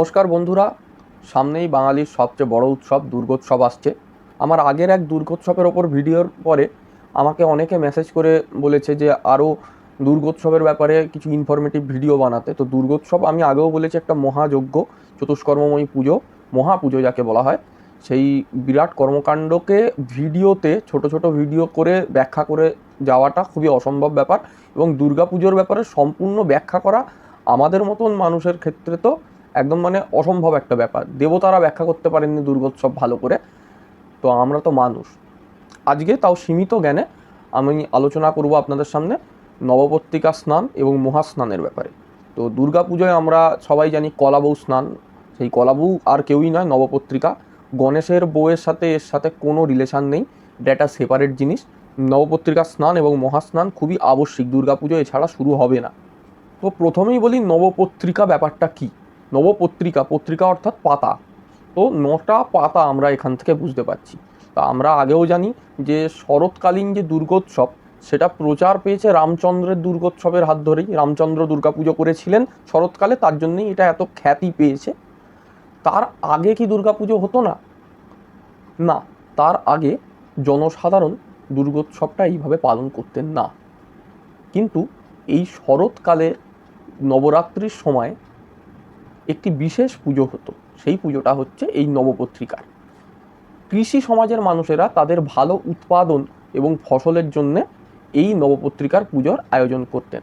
নমস্কার বন্ধুরা, সামনেই বাঙালির সবচেয়ে বড় উৎসব, দুর্গোৎসব আসছে। আমার আগের এক দুর্গোৎসবের ওপর ভিডিওর পরে আমাকে অনেকে মেসেজ করে বলেছে যে আরও দুর্গোৎসবের ব্যাপারে কিছু ইনফরমেটিভ ভিডিও বানাতে। তো দুর্গোৎসব আমি আগেও বলেছি, একটা মহাযজ্ঞ, চতুষ্কর্মময়ী পুজো, মহাপুজো যাকে বলা হয়। সেই বিরাট কর্মকাণ্ডকে ভিডিওতে, ছোট ছোট ভিডিও করে ব্যাখ্যা করে যাওয়াটা খুবই অসম্ভব ব্যাপার এবং দুর্গাপুজোর ব্যাপারে সম্পূর্ণ ব্যাখ্যা করা আমাদের মতন মানুষের ক্ষেত্রে তো একদম মানে অসম্ভব একটা ব্যাপার। দেবতারা ব্যাখ্যা করতে পারেননি দুর্গোৎসব ভালো করে। তো আমরা তো মানুষ। আজকে তাও সীমিত জ্ঞানে আমি আলোচনা করব আপনাদের সামনে নবপত্রিকা স্নান এবং মহাস্নানের ব্যাপারে। তো দুর্গাপুজোয় আমরা সবাই জানি কলাবউ স্নান। সেই কলাবউ আর কেউই নয়, নবপত্রিকা। গণেশের বউয়ের সাথে, এর সাথে কোনো রিলেশান নেই। একটা সেপারেট জিনিস। নবপত্রিকা স্নান এবং মহাস্নান খুবই আবশ্যিক। দুর্গাপুজো এছাড়া শুরু হবে না। তো প্রথমেই বলি নবপত্রিকা ব্যাপারটা কি? নবপত্রিকা, পত্রিকা অর্থাৎ পাতা। তো নটা পাতা আমরা এখান থেকে বুঝতে পারছি। তা আমরা আগেও জানি যে শরৎকালীন যে দুর্গোৎসব, সেটা প্রচার পেয়েছে রামচন্দ্রের দুর্গোৎসবের হাত ধরেই। রামচন্দ্র দুর্গাপুজো করেছিলেন শরৎকালে, তার জন্যই এটা এত খ্যাতি পেয়েছে। তার আগে কি দুর্গাপুজো হতো না? না, তার আগে জনসাধারণ দুর্গোৎসবটা এইভাবে পালন করতেন না। কিন্তু এই শরৎকালে নবরাত্রির সময় একটি বিশেষ পুজো হতো। সেই পুজোটা হচ্ছে এই নবপত্রিকার। কৃষি সমাজের মানুষেরা তাদের ভালো উৎপাদন এবং ফসলের জন্য এই নবপত্রিকার পুজোর আয়োজন করতেন।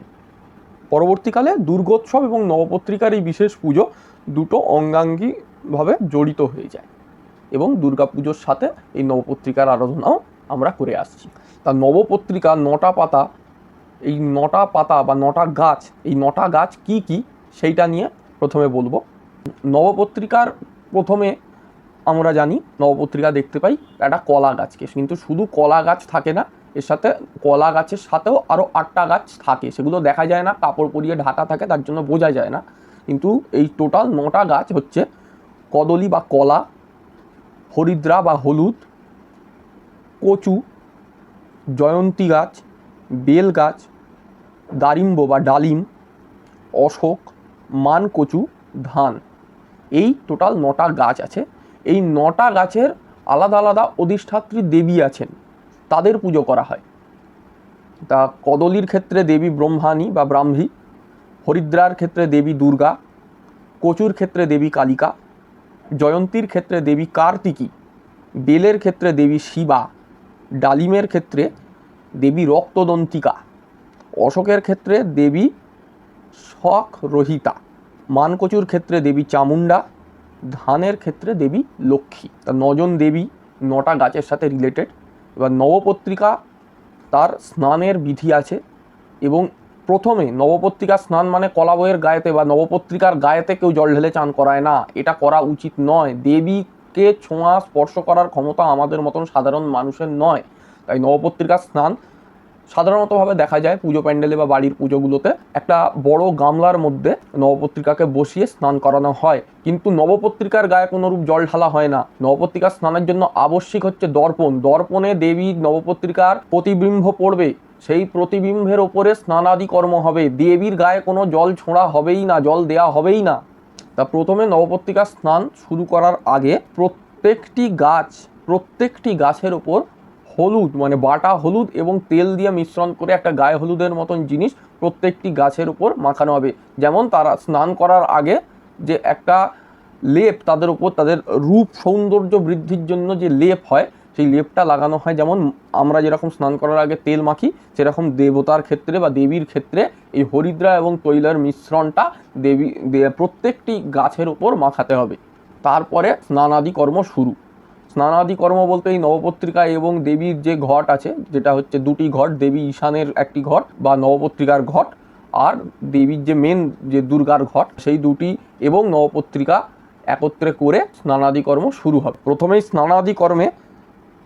পরবর্তীকালে দুর্গোৎসব এবং নবপত্রিকার এই বিশেষ পুজো দুটো অঙ্গাঙ্গিভাবে জড়িত হয়ে যায় এবং দুর্গাপুজোর সাথে এই নবপত্রিকার আরাধনাও আমরা করে আসছি। তা নবপত্রিকা নটা পাতা, এই নটা পাতা বা নটা গাছ, এই নটা গাছ কি কি, সেইটা নিয়ে প্রথমে বলব। নবপত্রিকার প্রথমে আমরা জানি, নবপত্রিকা দেখতে পাই একটা কলা গাছকে। কিন্তু শুধু কলা গাছ থাকে না, এর সাথে কলা গাছের সাথেও আরও আটটা গাছ থাকে। সেগুলো দেখা যায় না, কাপড় পরিয়ে ঢাকা থাকে, তার জন্য বোঝা যায় না। কিন্তু এই টোটাল নটা গাছ হচ্ছে কদলী বা কলা, হরিদ্রা বা হলুদ, কচু, জয়ন্তী গাছ, বেল গাছ, দারিম্ব বা ডালিম, অশোক মানকচু ধান। এই টোটাল নটা গাছ আছে। এই নটা গাছের আলাদা আলাদা অধিষ্ঠাত্রী দেবী আছেন। তাদের পুজো করা হয়। তা কদলির ক্ষেত্রে দেবী ব্রহ্মাণী বা ব্রাহ্মী, হরিদ্রার ক্ষেত্রে দেবী দুর্গা, কচুর ক্ষেত্রে দেবী কালিকা, জয়ন্তীর ক্ষেত্রে দেবী কার্তিকী, বেলের ক্ষেত্রে দেবী শিবা, ডালিমের ক্ষেত্রে দেবী রক্তদন্তিকা, অশোকের ক্ষেত্রে দেবী শখ রহিতা মানকচুর ক্ষেত্রে দেবী চামুণ্ডা, ধানের ক্ষেত্রে দেবী লক্ষ্মী। তা নজন দেবী, নটা গাছের সাথে রিলেটেড এবার নবপত্রিকা, তার স্নানের বিধি আছে এবং প্রথমে নবপত্রিকা স্নান মানে কলাবইয়ের গায়েতে বা নবপত্রিকার গায়েতে কেউ জল ঢেলে চান করায় না। এটা করা উচিত নয়। দেবীকে ছোঁয়া স্পর্শ করার ক্ষমতা আমাদের মতন সাধারণ মানুষের নয়। তাই নবপত্রিকার স্নান সাধারণতভাবে দেখা যায় পুজো প্যান্ডেলে বা বাড়ির পুজোগুলোতে একটা বড় গামলার মধ্যে নবপত্রিকাকে বসিয়ে স্নান করানো হয়। কিন্তু নবপত্রিকার গায়ে কোনোরূপ জল ঢালা হয় না। নবপত্রিকা স্নানের জন্য আবশ্যিক হচ্ছে দর্পণ। দর্পণে দেবী নবপত্রিকার প্রতিবিম্ব পড়বে। সেই প্রতিবিম্বের ওপরে স্নানাদি কর্ম হবে। দেবীর গায়ে কোনো জল ছোঁড়া হবেই না, জল দেয়া হবেই না। তা প্রথমে নবপত্রিকা স্নান শুরু করার আগে প্রত্যেকটি গাছ, প্রত্যেকটি গাছের ওপর হলুদ মানে বাটা হলুদ এবং তেল দিয়ে মিশ্রণ করে একটা গায়ে হলুদের মতন জিনিস প্রত্যেকটি গাছের উপর মাখানো হবে। যেমন তারা স্নান করার আগে যে একটা লেপ, তাদের উপর তাদের রূপ সৌন্দর্য বৃদ্ধির জন্য যে লেপ হয়, সেই লেপটা লাগানো হয়। যেমন আমরা যেরকম স্নান করার আগে তেল মাখি, সেরকম দেবতার ক্ষেত্রে বা দেবীর ক্ষেত্রে এই হরিদ্রা এবং তৈলের মিশ্রণটা দেবী প্রত্যেকটি গাছের উপর মাখাতে হবে। তারপরে স্নানাদি কর্ম শুরু। স্নানাদি কর্ম বলতে এই নবপত্রিকা এবং দেবীর যে ঘট আছে, যেটা হচ্ছে দুটি ঘট, দেবী ঈশানের একটি ঘট বা নবপত্রিকার ঘট আর দেবীর যে মেন যে দুর্গার ঘট, সেই দুটি এবং নবপত্রিকা একত্রে করে স্নানাদি কর্ম শুরু হবে। প্রথমেই স্নানাদি কর্মে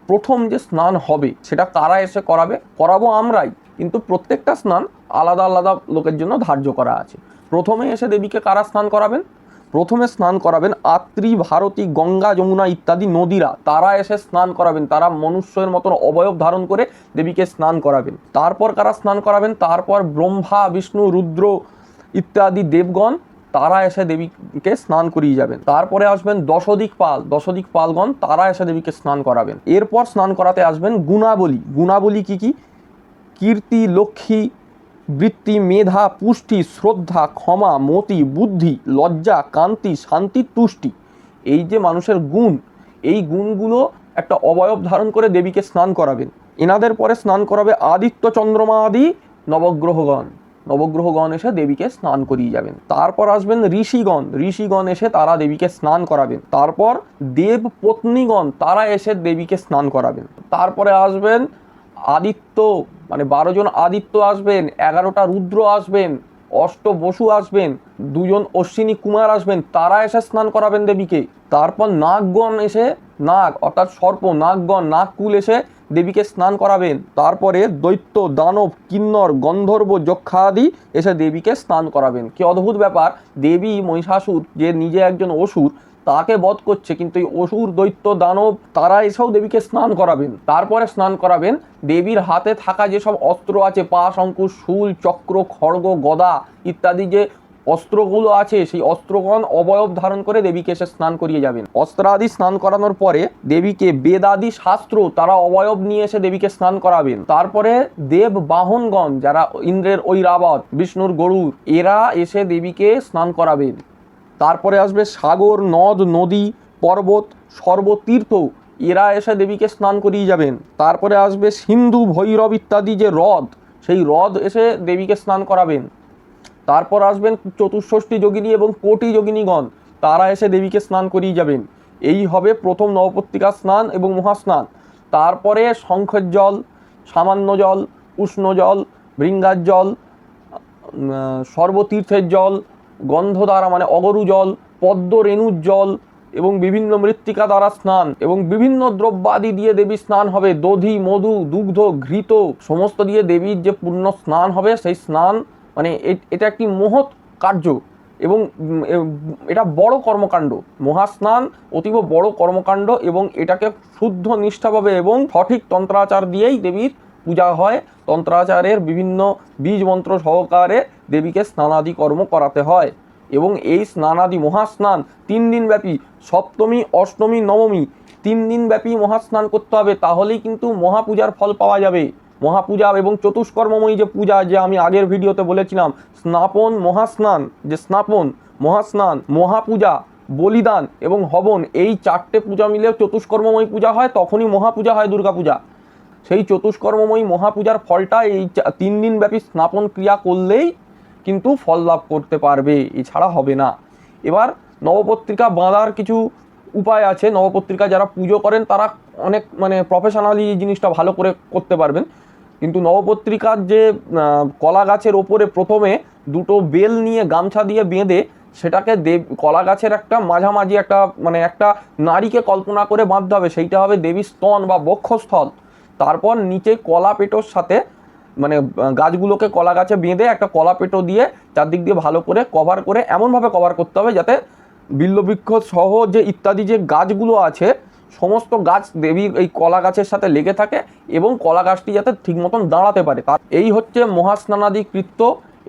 প্রথম যে স্নান হবে, সেটা কারা এসে করাবে? করাবো আমরাই, কিন্তু প্রত্যেকটা স্নান আলাদা আলাদা লোকের জন্য ধার্য করা আছে। প্রথমে এসে দেবীকে কারা স্নান করাবেন? প্রথমে স্নান করাবেন আত্রি, ভারতী, গঙ্গা, যমুনা ইত্যাদি নদীরা। তারা এসে স্নান করাবেন, তারা মনুষ্যের মতন অবয়ব ধারণ করে দেবীকে স্নান করাবেন। তারপর কারা স্নান করাবেন? তারপর ব্রহ্মা, বিষ্ণু, রুদ্র ইত্যাদি দেবগণ, তারা এসে দেবীকে স্নান করিয়ে যাবেন। তারপরে আসবেন দশদিক পাল। দশদিক পালগণ, তারা এসে দেবীকে স্নান করাবেন। এরপর স্নান করাতে আসবেন গুণাবলী। গুণাবলী কি কি? কীর্তি, লক্ষ্মী বৃত্তি, মেধা, পুষ্টি, শ্রদ্ধা, ক্ষমা, মতি, বুদ্ধি, লজ্জা কান্তি শান্তি, তুষ্টি। এই যে মানুষের গুণ, এই গুণগুলো একটা অবয়ব ধারণ করে দেবীকে স্নান করাবেন। এনাদের পরে স্নান করাবে আদিত্য চন্দ্রমা আদি নবগ্রহগণ। নবগ্রহগণ এসে দেবীকে স্নান করিয়ে যাবেন। তারপর আসবেন ঋষিগণ। ঋষিগণ এসে তারা দেবীকে স্নান করাবেন। তারপর দেব পত্নীগণ, তারা এসে দেবীকে স্নান করাবেন। তারপরে আসবেন আদিত্য মানে বারো জন আদিত্য আসবেন, এগারোটা রুদ্র আসবেন, অষ্ট বসু আসবেন, দুজন অশ্বিনী কুমার আসবেন, তারা এসে স্নান করাবেন দেবীকে। তারপর নাগগণ এসে, নাগ, অর্থাৎ সর্প, নাগগণ, নাগকুল এসে দেবীকে স্নান করাবেন। তারপরে দৈত্য, দানব, কিন্নর, গন্ধর্ব যক্ষাদি এসে দেবীকে স্নান করাবেন। কি অদ্ভুত ব্যাপার, দেবী, মহিষাসুর যে নিজে একজন অসুর তাকে বধ করছে, কিন্তু এই অসুর, দৈত্য, দানব, তারা এসেও দেবীকে স্নান করাবেন। তারপরে স্নান করাবেন, দেবীর হাতে থাকা যেসব অস্ত্র আছে পা অঙ্কুশ শুল, চক্র, খড়গ, গদা ইত্যাদি যে অস্ত্রগুলো আছে, সেই অস্ত্রগণ অবয়ব ধারণ করে দেবীকে এসে স্নান করিয়ে যাবেন। অস্ত্রাদি স্নান করানোর পরে দেবীকে বেদাদি শাস্ত্র, তারা অবয়ব নিয়ে এসে দেবীকে স্নান করাবেন। তারপরে দেব বাহনগণ, যারা ইন্দ্রের ঐরাবত, বিষ্ণুর গরুর, এরা এসে দেবীকে স্নান করাবেন। তারপরে আসবে সাগর, নদ, নদী, পর্বত, সর্বতীর্থ। এরা এসে দেবীকে স্নান করিয়ে যাবেন। তারপরে আসবে সিন্ধু, ভৈরব ইত্যাদি যে হ্রদ, সেই হ্রদ এসে দেবীকে স্নান করাবেন। তারপর আসবেন চতুষ্ষষ্ঠী যোগিনী এবং কোটি যোগিনীগণ। তারা এসে দেবীকে স্নান করিয়ে যাবেন। এই হবে প্রথম নবপত্রিকা স্নান এবং মহাস্নান। তারপরে শঙ্খের জল, সামান্য জল, উষ্ণ জল ভৃঙ্গার জল সর্বতীর্থের জল গন্ধ দ্বারা মানে অগরু জল, পদ্ম রেণুর জল এবং বিভিন্ন মৃত্তিকা দ্বারা স্নান এবং বিভিন্ন দ্রব্যাদি দিয়ে দেবী স্নান হবে। দধি, মধু, দুগ্ধ, ঘৃত, সমস্ত দিয়ে দেবীর যে পূর্ণ স্নান হবে, সেই স্নান মানে এটা একটি মহৎ কার্য এবং এটা বড় কর্মকাণ্ড। মহাস্নান অতীব বড় কর্মকাণ্ড এবং এটাকে শুদ্ধ নিষ্ঠাভাবে এবং সঠিক তন্ত্রাচার দিয়েই দেবীর পূজা হয়। তন্ত্রাচারের বিভিন্ন বীজ মন্ত্র সহকারে দেবীকে স্নানাদি কর্ম করাতে হয় এবং এই স্নানাদি মহাস্নান তিন দিন ব্যাপী সপ্তমী, অষ্টমী, নবমী তিন দিন ব্যাপী মহাস্নান করতে হবে, তাহলেই কিন্তু মহাপূজার ফল পাওয়া যাবে। মহাপূজা এবং চতুষ্কর্মময়ী যে পূজা যে আমি আগের ভিডিওতে বলেছিলাম, স্নাপন, মহাস্নান, যে স্নাপন, মহাস্নান, মহাপূজা, বলিদান এবং হবন, এই চারটে পূজা মিলে চতুষ্কর্মময়ী পূজা হয়, তখনই মহাপূজা হয় দুর্গাপূজা। সেই চতুষ্কর্মময়ী মহাপূজার ফলটা এই তিন দিন ব্যাপী স্নাপন ক্রিয়া করলেই কিন্তু ফল লাভ করতে পারবে, এছাড়া হবে না। এবার নবপত্রিকা বাঁধার কিছু উপায় আছে। নবপত্রিকা যারা পুজো করেন, তারা অনেক মানে প্রফেশনালি এই জিনিসটা ভালো করে করতে পারবেন। কিন্তু নবপত্রিকার যে কলা গাছের ওপরে প্রথমে দুটো বেল নিয়ে গামছা দিয়ে বেঁধে, সেটাকে দেব কলা গাছের একটা মাঝামাঝি একটা মানে একটা নারীকে কল্পনা করে বাঁধতে হবে। সেইটা হবে দেবী স্তন বা বক্ষস্থল। তারপর নিচে কলা পেটোর সাথে মানে গাছগুলোকে কলা গাছে বেঁধে একটা কলা পেটো দিয়ে চারদিক দিয়ে ভালো করে কভার করে এমনভাবে কভার করতে হবে যাতে বিল্লবৃক্ষ সহ যে ইত্যাদি যে গাছগুলো আছে, সমস্ত গাছ দেবীর এই কলা গাছের সাথে লেগে থাকে এবং কলা গাছটি যাতে ঠিক মতন দাঁড়াতে পারে। তার এই হচ্ছে মহাস্নানাদি কৃত্য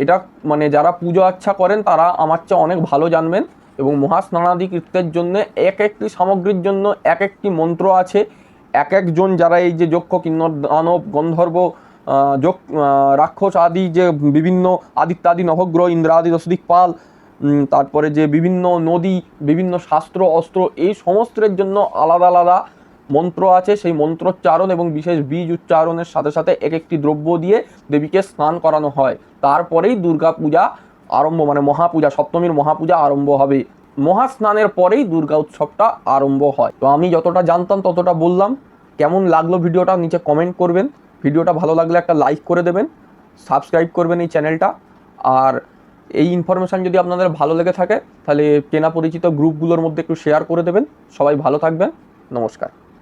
এটা মানে যারা পুজো আচ্ছা করেন, তারা আমার চেয়ে অনেক ভালো জানবেন এবং মহাস্নানাদি কৃত্যের জন্য এক একটি সামগ্রীর জন্য এক একটি মন্ত্র আছে। এক একজন যারা এই যে যক্ষ কিন্নর দানব গন্ধর্ব আহ, রাক্ষস আদি যে বিভিন্ন আদিত্যাদি নবগ্রহ ইন্দ্রাদি দশদিক পাল তারপরে যে বিভিন্ন নদী বিভিন্ন শাস্ত্র অস্ত্র এই সমস্তের জন্য আলাদা আলাদা মন্ত্র আছে। সেই মন্ত্রোচ্চারণ এবং বিশেষ বীজ উচ্চারণের সাথে সাথে এক একটি দ্রব্য দিয়ে দেবীকে স্নান করানো হয়। তারপরেই দুর্গা পূজা আরম্ভ মানে মহাপূজা সপ্তমীর মহাপূজা আরম্ভ হবে। মহাস্নানের পরেই দুর্গা উৎসবটা আরম্ভ হয়। তো আমি যতটা জানতাম ততটা বললাম। কেমন লাগল ভিডিওটা নিচে কমেন্ট করবেন। ভিডিওটা ভালো লাগলে একটা লাইক করে দেবেন সাবস্ক্রাইব করবেন এই চ্যানেলটা আর এই ইনফরমেশান যদি আপনাদের ভালো লেগে থাকে, তাহলে চেনা পরিচিত গ্রুপগুলোর মধ্যে একটু শেয়ার করে দেবেন। সবাই ভালো থাকবেন। নমস্কার।